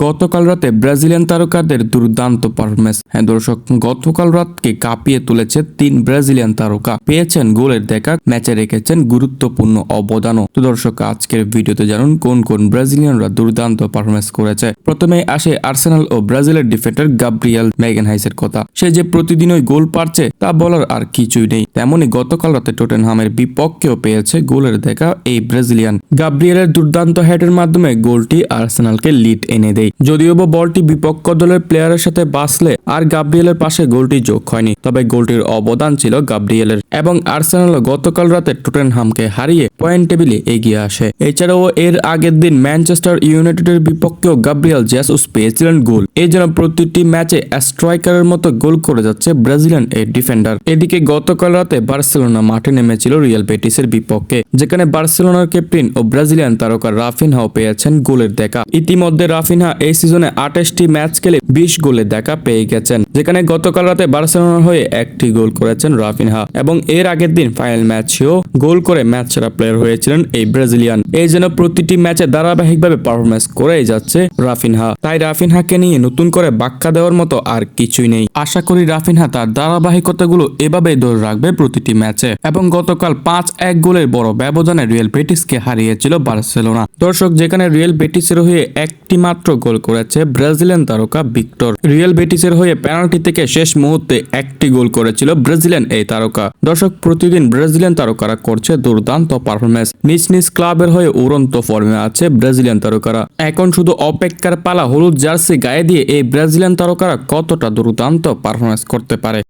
গতকাল রাতে ব্রাজিলিয়ান তারকাদের দুর্দান্ত পারফরমেন্স হ্যাঁ দর্শক, গতকাল রাতকে কাঁপিয়ে তুলেছে তিন ব্রাজিলিয়ান তারকা। পেয়েছেন গোলের দেখা, ম্যাচে রেখেছেন গুরুত্বপূর্ণ অবদানও। তো দর্শক, আজকের ভিডিওতে জানুন কোন কোন ব্রাজিলিয়ানরা দুর্দান্ত পারফরমেন্স করেছে। প্রথমে আসে আর্সেনাল ও ব্রাজিলের ডিফেন্ডার গাব্রিয়াল ম্যাগেনহাইসের কথা। সে যে প্রতিদিনই গোল পারছে, তা বলার আর কিছুই নেই। তেমনি গতকাল রাতে টোটেনহামের বিপক্ষেও পেয়েছে গোলের দেখা এই ব্রাজিলিয়ান। গাব্রিয়েলের দুর্দান্ত হেডের মাধ্যমে গোলটি আর্সেনালকে লিড এনে দেয়। যদিও বা বলটি বিপক্ষ দলের প্লেয়ারের সাথে বাঁচলে আর গাব্রিয়েলের পাশে গোলটি যোগ হয়নি, তবে গোলটির অবদান ছিল গাব্রিয়েলের। এবং আর্সেনাল গতকাল রাতে টোটেনহামকে হারিয়ে পয়েন্ট টেবিলে এগিয়ে আসে। এছাড়াও এর আগের দিন ম্যানচেস্টার ইউনাইটেডের বিপক্ষেও গাব্রিয়েল জেসুস পেয়েছিলেন গোল। এই জন্য প্রতিটি ম্যাচে স্ট্রাইকারের মতো গোল করে যাচ্ছে ব্রাজিলিয়ান এই ডিফেন্ডার। এদিকে গতকাল রাতে বার্সেলোনা মাঠে নেমেছিল রিয়াল বেটিসের বিপক্ষে, যেখানে বার্সেলোনার ক্যাপ্টেন ও ব্রাজিলিয়ান তারকা রাফিনহাও পেয়েছেন গোলের দেখা। ইতিমধ্যে রাফিনহা এই সিজনে আঠাশটি ম্যাচ খেলে বিশ গোলের দেখা পেয়ে গেছেন, যেখানে গতকাল রাতে বার্সেলোনার হয়ে একটি গোল করেছেন রাফিনহা। এবং এর আগের দিন ফাইনাল ম্যাচেও গোল করে ম্যাচ সেরা প্লেয়ার হয়েছিলেন এই ব্রাজিলিয়ান। এই যেন প্রতিটি ম্যাচে ধারাবাহিকভাবে পারফরমেন্স করেই যাচ্ছে রাফিনহা। তাই রাফিনহাকে নিয়ে নতুন করে বাক্কা দেওয়ার মতো আর কিছুই নেই। আশা করি রাফিনহা তার ধারাবাহিকতাগুলো এভাবেই ধরে রাখবে প্রতিটি ম্যাচে। এবং গতকাল পাঁচ এক গোলের বড় ব্যবধানে রিয়েল বেটিসকে হারিয়েছিল বার্সেলোনা। দর্শক, যেখানে রিয়েল বেটিসের হয়ে একটি মাত্র গোল করেছে ব্রাজিলিয়ান তারকা ভিক্টর। রিয়েল বেটিসের হয়ে পেনাল্টি থেকে শেষ মুহূর্তে একটি গোল করেছিল ব্রাজিলিয়ান এই তারকা। দর্শক, প্রতিদিন ব্রাজিলিয়ান তারকারা করছে দুর্দান্ত পারফরমেন্স নিজ নিজ ক্লাবের হয়ে উড়ন্ত ফর্মে আছে ব্রাজিলিয়ান তারকারা। এখন শুধু অপেক্ষার পালা হলুদ জার্সি গায়ে দিয়ে এই ব্রাজিলিয়ান তারকারা কতটা দুর্দান্ত পারফরমেন্স করতে পারে?